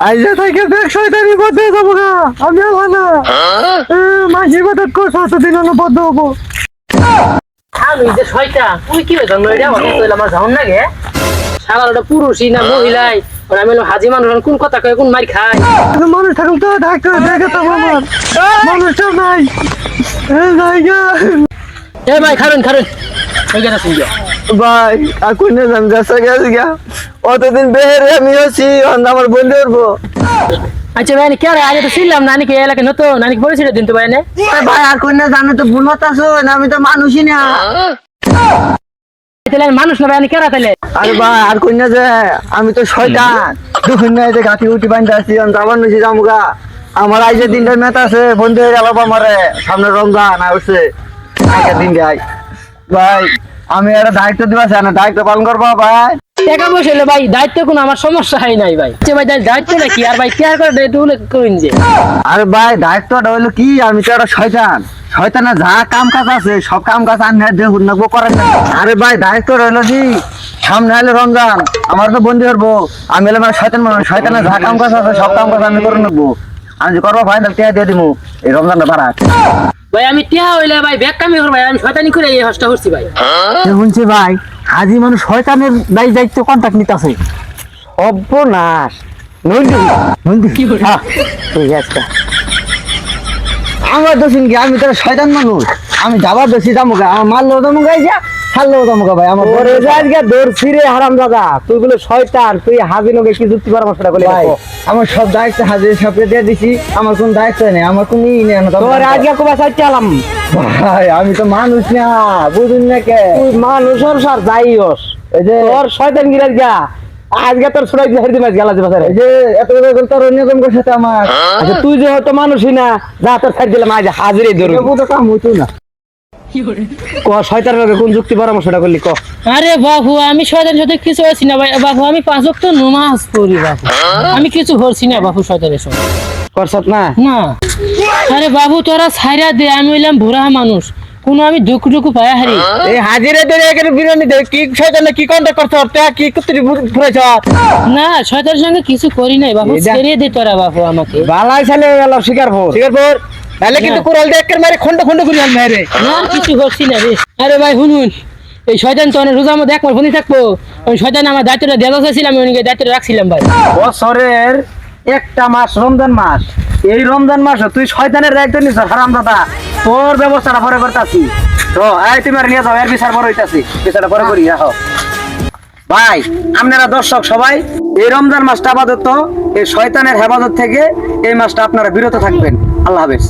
আইজা থেকে দেখ শয়তানি বদ্ধ যাব গা। আমি আল্লাহ না। মাঝে বাদত কর দিন হলো বদ্ধ হব আমি যে শয়তান তুই কি হয়ে জানো এটা আমার কইলা আমার জান না গে শালা ওটা পুরুষই না মহিলাই। আর আমি হাজি মানুষ কোন কথা কয় কোন মার খায়? মানুষ থাকলে তো ডাক্তার দেখে তো আমার। মানুষটা নাই। এ জায়গা এ ভাই ওই শুনবে ভাই আর কোন জান যাচ্ছে গেছে গা অতদিন বেহেরে আমি আছি আমার বন্ধু উঠবো আচ্ছা ভাই কে রে আগে তো ছিলাম নানি কে এলাকা নতুন নানি পরিচয় দিন তো ভাই না? ভাই আর কোন জানো তো ভুল হতাছো আমি তো মানুষই না। মানুষ না ভাই আমি কেরা তাহলে? আরে ভাই আর কন্যা যে আমি তো শয়তান। দুপুর নাই যে গাঠি উঠি বান্ধে আসছি যাবার নিছি যামুগা। আমার আজ দিনটা মেত আছে বন্ধু হয়ে গেল আমারে সামনে রমজান আসছে দিন যাই ভাই আমি একটা দায়িত্ব দিবা না দায়িত্ব পালন করব ভাই। টাকা পয়সা হলো ভাই দায়িত্ব কোনো আমার সমস্যা হয় নাই ভাই। আচ্ছা ভাই দায়িত্ব নাকি আর ভাই কেয়ার করে দায়িত্বগুলো কইন যে? আরে ভাই দায়িত্বটা হইল কি? আমি তো একটা শয়তান। শয়তানের যা কাম কাজ আছে সব কাম কাজ আমি দেখুন নাকবো করেন না। আরে ভাই দায়িত্ব রইল কি? সামনে হলে রমজান আমার তো বন্ধু করব আমি হলে মানে শয়তান মানুষ শয়তানের যা কাম কাজ আছে সব কাম কাজ আমি করে নেব। আমি যে করব ভাই তাহলে টিয়া দিয়ে দিবো এই রমজানটা বাড়া ভাই আমি টিয়া হইলে ভাই ব্যাগ কামি করব ভাই আমি শয়তানি করে এই হসটা করছি ভাই। শুনছি ভাই হাজি মানুষ শয়তানের দায় দায়িত্ব কন্ট্যাক্ট নিতেছে। সর্বনাশ। নন্দি নন্দি কি? বলিস? তুই ঠিক আমার দোষিন কি আমি তো শয়তান মানুষ। আমি যাবার দোষী যাব আমার মাল যাব গা যা যাব গা ভাই আমার ওরে আজকে দৌড় ফিরে হারাম দাদা তুই বলে শয়তান তুই হাজি নগে কি যুক্তি পরামর্শটা করলি ভাই আমার সব দায়িত্ব হাজির সাথে দিয়ে দিছি আমার কোন দায়িত্ব নেই আমার কোন ই নেই তোর আজকে কুবা সাইতে আলাম ভাই আমি তো মানুষ না বুঝুন না কে। তুই মানুষের সার যাইস এই যে তোর শয়তান গিরাজ গা আজকে তোর দিয়ে হারিয়ে মাছ গেলা যে বাজারে। যে এত বড় তোর অন্যতম সাথে আমার? আচ্ছা তুই যে হয়তো মানুষই না যা তোর সাইড দিলাম আজ হাজিরে ধরুন তো কাম হইতো না। ক লগে কোন যুক্তি পরামর্শটা করলি ক? আরে বাবু আমি শয়তানের সাথে কিছু না বাবু আমি পাঁচ ওয়াক্ত নামাজ পড়ি বাবু। আমি কিছু করছি না বাবু শয়তানের সঙ্গে করছত না? না। আরে বাবু তোরা ছাইরা দে আমি হইলাম বুড়া মানুষ। কোনো আমি দুঃখ টুকু পাই হারি। এই হাজিরে ধরে এখানে বিরিয়ানি দে কি শয়তানে কি কন্টাক্ট করছ? তা কি কুত্রি ফুরেছ না শয়তানের সঙ্গে কিছু করি নাই বাবু। ছেড়ে দে তোরা বাবু আমাকে। বালাই ছেলে গেল শিকারপুর। শিকারপুর। তাহলে কিন্তু দিয়ে একের মারে খন্ড খন্ড করি আনবে রে না কিছু করছি না রে। আরে ভাই শুনুন এই শয়তান তো অনেক রোজার মধ্যে একবার ফোনই থাকব। ওই শয়তান আমার দায়িত্বটা দেওয়া চাইছিলাম আমি ওনাকে দায়িত্বটা রাখছিলাম ভাই। বছরের একটা মাস রমজান মাস। এই রমজান মাস তুই শয়তানের দায়িত্ব নিছ হারাম দাদা। তোর ব্যবস্থাটা পরে করতেছি। তো এই তুমি আর নিয়ে যাও এর বিচার পরে হইতাছি। বিচারটা পরে করি রাখো। ভাই, আপনারা দর্শক সবাই, এই রমজান মাসটা আপাতত এই শয়তানের হেফাজত থেকে এই মাসটা আপনারা বিরত থাকবেন আল্লাহ হাফেজ.